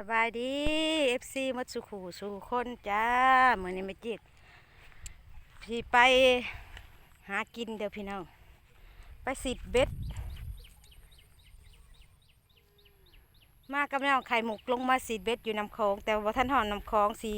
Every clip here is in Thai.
สบายดีเอฟซีมัดสุขูสู่คนจ้าเหมือนนี้ไม่จิตพี่ไปหากินเดี๋ยวพี่น้อง ไปสิดเบ็ด มากับน้องไข่หมกลงมาสิดเบ็ดอยู่น้ำโขงแต่ว่าท่านหอนน้ำโขงสี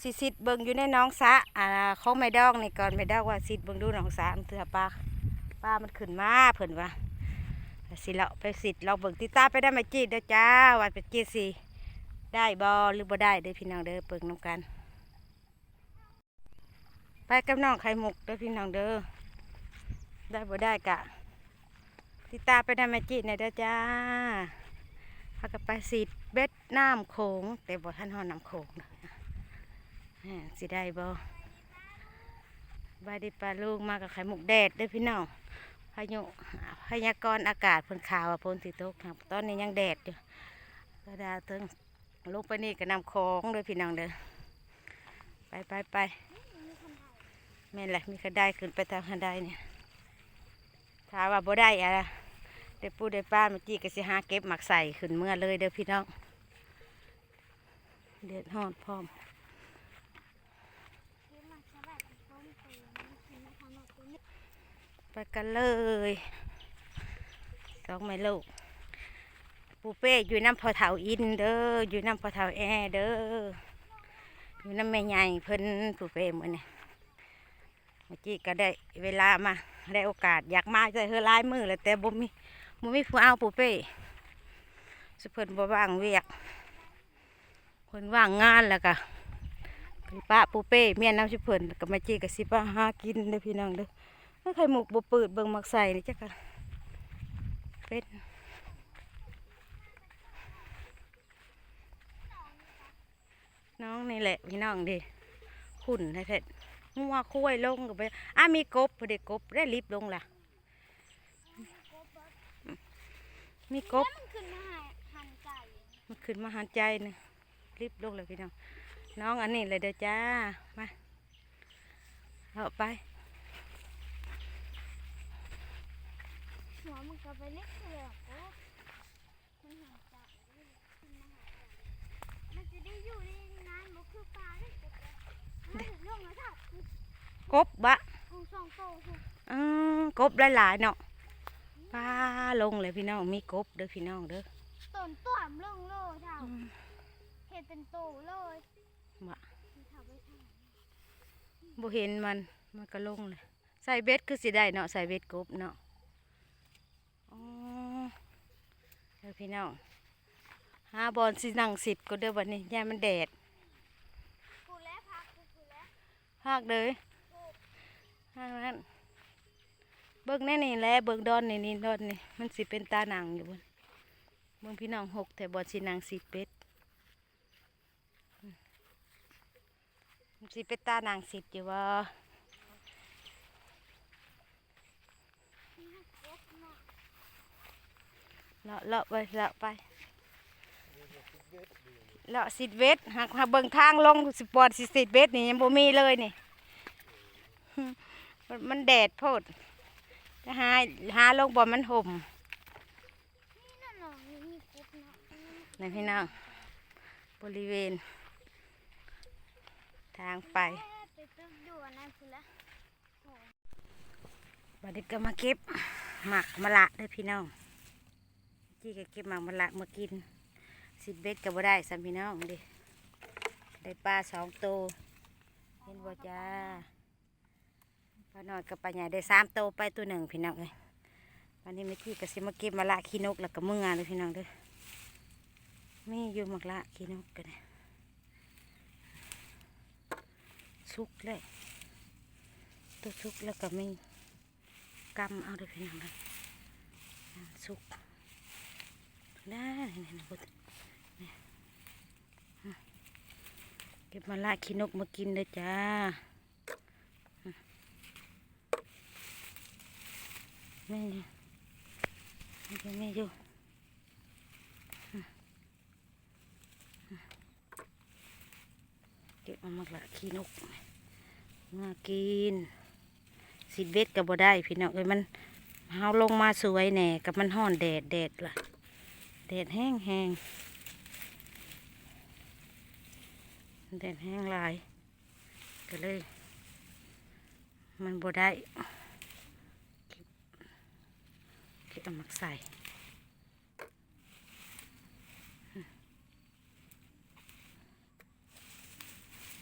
สีสิดเบิงอยู่ในน้องสะอ่าของไม่ดองนี่ก่อนไม่ดองว่าสิดเบิงดูน้องสะมันเถื่อปลาปลามันขึ้นมาเพิ่นว่าสิเราไปสิดเราเบิงติตาไปได้ไหมจีดเด้อจ้าว่าเป็นจีดสิ ได้บอหรือบ่ได้เด้อพี่น้องเด้อเปิงน้ำกัน ไปกับน้องไข่มุกเด้อพี่น้องเด้อได้บ่ได้กะติตาไปได้แมจิในอยเด้อจ้าพากันไปสีดเบ็ดน้ำโขงแต่บ่ท่านหอน้ำโขงเด้อแหม่สิได้บ่บายดีปลาลูกมากับไข่มุกแดดเด้อพี่น้องพายุพยากรณ์อากาศเพิ่นข่าวว่าฝนสิตกตอนนี้ยังแดดอยู่กระดาษถึง ลงไปนี่ก็นำของเลยพี่น้องเด้อไปไปไปแม่นแหละมีกระไดขึ้นไปทางกระไดเนี่ยถ้าว่าบ่ได้อะเดี๋ยวปูได้ป้าเมื่อกี้ก็สิหาเก็บหมักใส่ขึ้นเมื่อเลยเด้อพี่น้องเด็ดหอดพร้อมไปกันเลยสองแม่ลูก ปูเป้อยู่น้ำพอเถาอินเด้ออยู่น้ำพอเถาแอเด้ออยู่น้ำแม่ใหญ่เพิ่นปูเป้เหมือนนี่เมื่อกี้ก็ได้เวลามาได้โอกาสอยากมาใจเฮอหลายมือแล้วแต่บ่มีบ่มีผู้เอาปูเป้สุเพิ่นบ่ว่างเวียกเพิ่นว่างงานแล้วก็คือป้าปูเป้เมียน้ำสุเพิ่นก็มาจีกับสิป้าหากินเด้อพี่น้องเด้อไม่ใครหมกบ่เปิดเบิ่งมักใส่นี่จ้ะค่ะเป็น น้องนี่แหละพี่น้องดิขุ่นแท้ๆงัวคุ้ยลงกับไปอะมีกบพอดีกบได้ลิบลงล่ะ มีกบมันขึ้นมาหันไก่มันขึ้นมาหันใจนะลิบลงเลยพี่น้อง น้องอันนี้เลยเด้อจ้ามาเอาไปหัวมันก็ไปเล็กเสือกโอ้มันหันไก่ขึ้นมาหาไก่มันจะได้อยู่นงานมันคือปลาได้ กบบะกูสองโตกูอือกบหลายๆเนาะป้าลงเลยพี่น้องมีกบเด้อพี่น้องเด้อต้นต้วมลงโลเท่าเห็นเป็นโตเลยบะเท่าไปทางบ่เห็นมันมันก็ลงเลยใส่เบ็ดคือสิได้เนาะใส่เบ็ดกบเนาะอ๋อเด้อพี่น้องหาบอลสินั่งสิทธิ์ก็เด้อวันนี้ย่ามันแดด กูแล้วพักกูกูแล้ว ภาคเลยภาคนั้นเบิ่งแน่นี่แหละเบิ่งดอนนี่นี่ดอนนี่มันสิเป็นตาหนังอยู่บนเบิ่งพี่น้องหกแต่บอลสินางสิเป็ดมันสิเป็นตาหนังสิอยู่ว่าเลาะเลาะไปเลาะไป เลาะสิดเวทหากหาเบิ่งทางลงสิปอดสิสิดเวทนี่ยังบ่มีเลยนี่มันมันแดดโพดจะหาหาลงบ่มันห่มนี่นั่นหรอมีมีกุ๊บเนาะนะพี่น้องบริเวณ ทางไปเอ๊ะไปตึกอยู่อันนั้นกูแล้วบัดนี้ก็มาเก็บหมักมะละเด้อพี่น้องจี้ก็เก็บหมักมะละมากิน สิบเบ็ดก็บ่ได้สัมพี่น้องดิได้ปลาสองตัวเห็นบ่จ้าปลาหน้อยกับปลาใหญ่ได้สามตัวไปตัวหนึ่งพี่น้องเลยวันนี้ไม่ที่ก็สิมาเก็บมะละขี้นกแล้วก็มึงงานเลยพี่น้องเด้อมีอยู่มักละขี้นกกันนะสุกเลยตัวสุกแล้วก็มีกำเอาเด้อพี่น้องเด้ออ่าสุกได้นี่นะพุทธนี่อะเก็บมาละขี้นกมากินเลยจ้าอะนี่นี่นี่ก็มีอยู่เก็บมามดละขี้นกมากินสิเบ็ดก็บ่ได้พี่น้องเอ้ยมันเฮาลงมาสวยแหน่กับมันห้อนแดดแดดล่ะแดดแห้งแห้ง แดดแห้งลายก็เลย มันบ่ได้เก็บเก็บเอามักใส่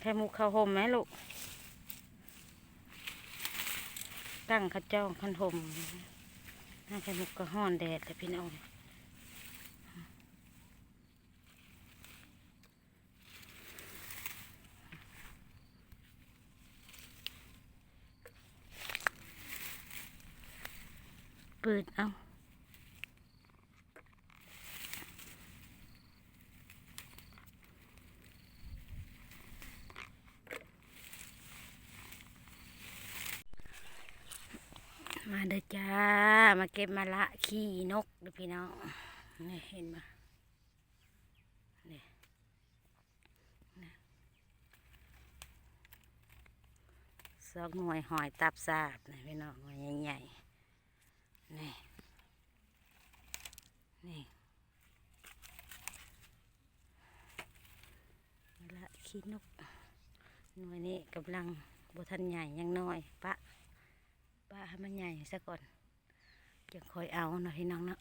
ไข่มุกข้าวห่มไหมลูก ตั้งข้าจ้าขันห่มน่าไข่มุกก็ห้อนแดดแต่พี่น้อง ปิดเอามาเด้อจ้า มาเก็บมาละขี้นกเด้อพี่น้องนี่เห็นมานี่นี่สองหน่วยหอยตับสาบนะพี่น้องหน่วยใหญ่ๆ นี่ นี่ลาขี้นก หน่วยนี้กำลังบทันใหญ่ยังน้อยปะปะให้มันใหญ่ซะก่อนจะคอยเอาหน่อยพี่น้องเนาะ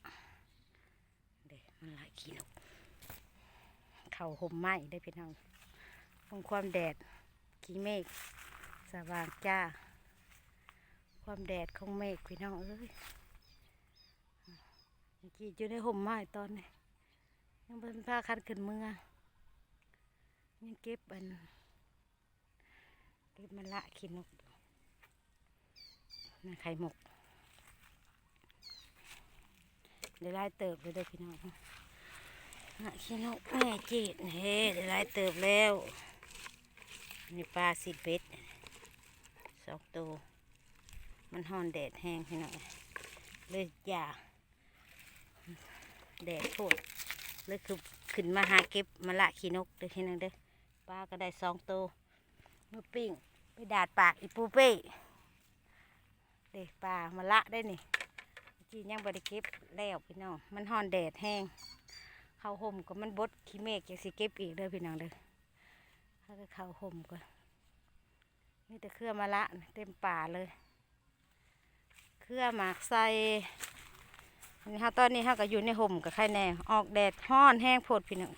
เด็มันลายขี้นก เข่าห่มไหมได้พี่น้องคงความแดดขี้เมฆสว่างจ้า ความแดดของเมฆพี่น้องเอ้ย เมื่อกี้อยู่ในห่มไม้ตอนนี้ยังเป็นผ้าคันขึ้นเมืองยังเก็บอันเก็บมันละขี้นกอยู่นะไข่หมกเดี๋ยวไล่เติบเลยเด้อพี่น้องนะขี้นกแม่จีดเฮ้เดี๋ยวไล่เติบแล้วนี่ปลาสิบเบ็ดสองตัวมันห่อนแดดแห้งพี่น้องเลยอย่า แดดโคตรเลยคือขึ้นมาหาเก็บมาละขี้นกเด้อทีนึงเด้อปลาก็ได้สองตัวมือปิ้งไปดาดปากอีปูเป้เด้ปลามาละได้นี่จียังบริเก็บแล้วพี่น้องมันห่อนแดดแห้งเข้าห่มก็มันบดขี้เมฆอยังสิเก็บอีกเด้อพี่น้องเด้อถ้าก็เข้าห่มก็มีแต่เครื่อมาละเต็มป่าเลย เครื่อหมากใส่ นี่ฮะตอนนี้ฮะก็อยู่ในห่มกับไข่แน่ ออกแดดห้อนแห้งโพดพี่น้อง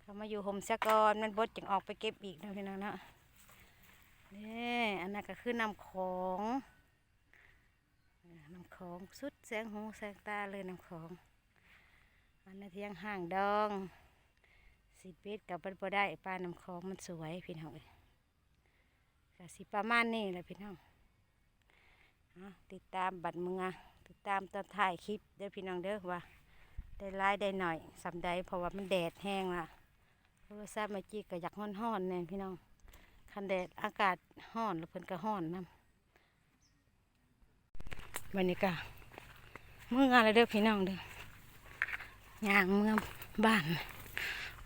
เขามาอยู่ห่มซะก่อนมันบดจึงออกไปเก็บอีกนะพี่น้องเนาะนี่อันนั้นก็คือน้ำของน้ำของสุดแสงหูแสงตาเลยน้ำของ อันนั้นเที่ยงห่างดองสิบเบ็ดกับบันบ่ได้ปลาน้ำของมันสวยพี่น้องเอ้ยก็สิประมาณนี้แหละพี่น้องติดตามบัตรเมือง ติดตามตอนถ่ายคลิปเด้อพี่น้องเด้อว่า ได้ไล่ได้หน่อยสำใดเพราะว่ามันแดดแห้งละโทรศัพท์มาจีก็อยากห้อนๆเนี่ยพี่น้องคันแดดอากาศห้อนแล้วเพิ่นก็ห้อนน้ำบรรยากาศเมื่องานเลยเด้อพี่น้องเด้อย่างเมื่อบ้าน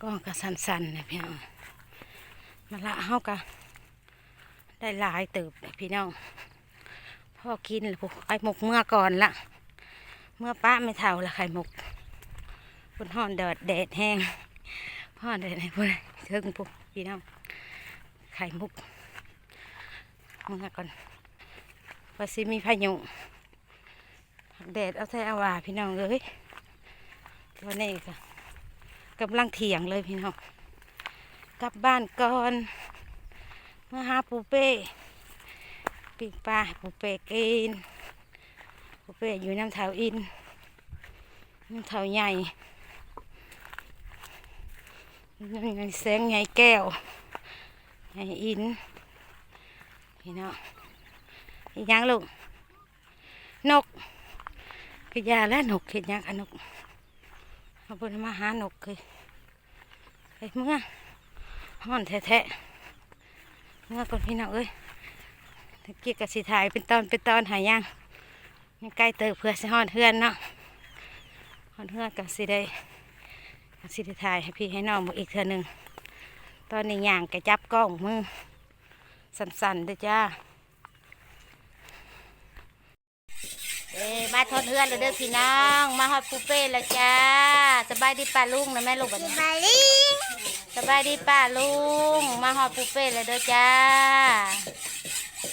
ก็กระสันๆเนี่ยพี่น้องมาละเฮากะได้หลายเติบเลยพี่น้อง พ่อกินเลยพวกไข่หมกเมื่อก่อนละเมื่อป้าไม่เท่าละไข่หมกพุ่นห่อนแดดแดดแห้งห่อนแดดแห้งพุ่นเทิงพวกพี่น้องไข่มุกเมื่อก่อนว่าสิมีพายุแดดเอาแท้อาว่าพี่น้องเลยวันนี้ก็กำลังเถียงเลยพี่น้อง กลับบ้านก่อน เมาหาปูเป้ ปีกปลาปูเปกินปูเปกอยู่น้ำเถาอินน้ำเถาใหญ่น้ำใหญ่แสงใหญ่แก้วใหญ่อินพี่น้องอีกอย่างลูกนกกระยาและนกเห็นยังอนกเอาไปมาหานกคือไอ้เมื่อห่อนแท้ๆเมื่อก่อนพี่น้องเอ้ย ตะกี้กสิถ่ายเป็นตอนเป็นตอนหายยังยังใกล้เติบเพื่อสิฮอดเฮือนเนาะฮอดเฮือนกับสิได้ก็สิได้ถ่ายให้พี่ให้น้องมาอีกเทื่อหนึ่งตอนนี้ย่างกระจับกล้องมือสั่นๆเด้อจ้าเอ้บมาทนเฮือนแล้วเด้อพี่น้องมาฮอดปูเป้แล้วจ้าสบายดีป้าลุงนะแม่ลูกบัดสินี้บาลีสบายดีป้าลุงมาฮอดปูเป้แล้วเด้อจ้า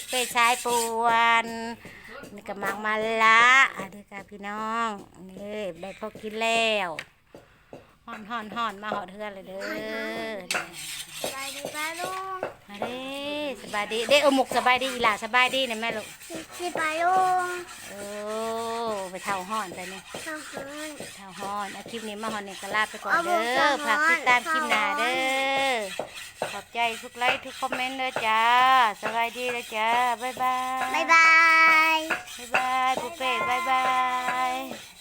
เป้ชายปวนนี่ก็มังมาละอันนี้ค่ะพี่น้องนี่ได้พอกินแล้วห่อนห่อนห่อนมาฮอดเฮือนเลยเด้อสบายดีป้าลุงมาเด้สบายดีเด้อหมกสบายดีอีหล่ะสบายดีนะแม่ลูกสิสิป้าลุงโอ้ไปเท่าห่อนไปนี่ข้าวเฮ้ยเท่าห่อนเอาคลิปนี้มาห่อนนี่ก็ลาไปก่อนเอาบ่เด้อเท่าฮ้อนฝากติดตามคลิปหน้าเท่าฮ้อนเด้อ ขอบใจทุกไลค์ทุกคอมเมนต์เด้อจ้าสบายดีเด้อจ้า บ๊ายบาย บ๊ายบาย บ๊ายบายปุ๊เป้บ๊ายบาย